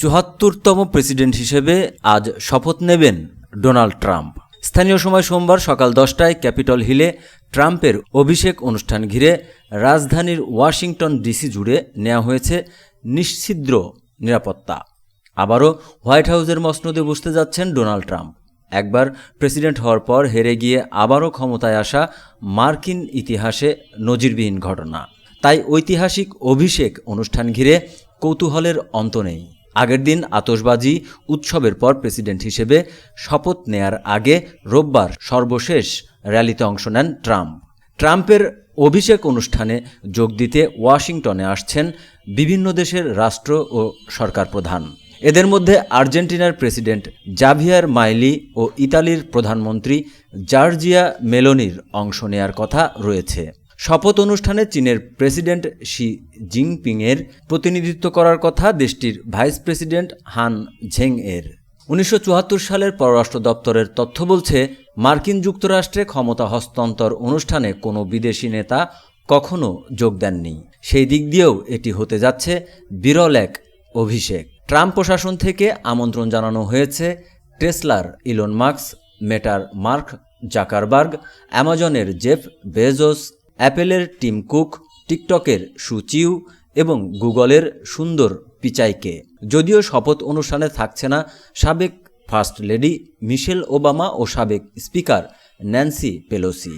চুহাত্তরতম president হিসেবে আজ শপথ নেবেন ডোনাল্ড ট্রাম্প। স্থানীয় সময় সোমবার সকাল দশটায় ক্যাপিটল হিলে ট্রাম্পের অভিষেক অনুষ্ঠান ঘিরে রাজধানীর ওয়াশিংটন ডিসি জুড়ে নেওয়া হয়েছে নিশ্ছিদ্র নিরাপত্তা। আবারও হোয়াইট হাউসের মসনদে বসতে যাচ্ছেন ডোনাল্ড ট্রাম্প। একবার প্রেসিডেন্ট হওয়ার পর হেরে গিয়ে আবারও ক্ষমতায় আসা মার্কিন ইতিহাসে নজিরবিহীন ঘটনা। তাই ঐতিহাসিক অভিষেক অনুষ্ঠান ঘিরে কৌতূহলের অন্ত নেই। আগের দিন আতসবাজি উৎসবের পর প্রেসিডেন্ট হিসেবে শপথ নেয়ার আগে রোববার সর্বশেষ র্যালিতে অংশ নেন ট্রাম্প। ট্রাম্পের অভিষেক অনুষ্ঠানে যোগ দিতে ওয়াশিংটনে আসছেন বিভিন্ন দেশের রাষ্ট্র ও সরকার প্রধান। এদের মধ্যে আর্জেন্টিনার প্রেসিডেন্ট জাভিয়ার মাইলি ও ইতালির প্রধানমন্ত্রী জার্জিয়া মেলোনির অংশ নেয়ার কথা রয়েছে। শপথ অনুষ্ঠানে চীনের প্রেসিডেন্ট শি জিনপিংয়ের প্রতিনিধিত্ব করার কথা দেশটির ভাইস প্রেসিডেন্ট হান ঝেং এর উনিশশো চুয়াত্তর সালের পররাষ্ট্র দপ্তরের তথ্য বলছে, মার্কিন যুক্তরাষ্ট্রে ক্ষমতা হস্তান্তর অনুষ্ঠানে কোনো বিদেশি নেতা কখনো যোগ দেননি। সেই দিক দিয়েও এটি হতে যাচ্ছে বিরল এক অভিষেক। ট্রাম্প প্রশাসন থেকে আমন্ত্রণ জানানো হয়েছে টেসলার ইলন মার্কস মেটার মার্ক জাকারবার্গ, অ্যামাজনের জেফ বেজোস অ্যাপেলের টিম কুক, টিকটকের সুচিউ এবং গুগলের সুন্দর পিচাইকে। যদিও শপথ অনুষ্ঠানে থাকছে না সাবেক ফার্স্ট লেডি মিশেল ওবামা ও সাবেক স্পিকার ন্যান্সি পেলোসি।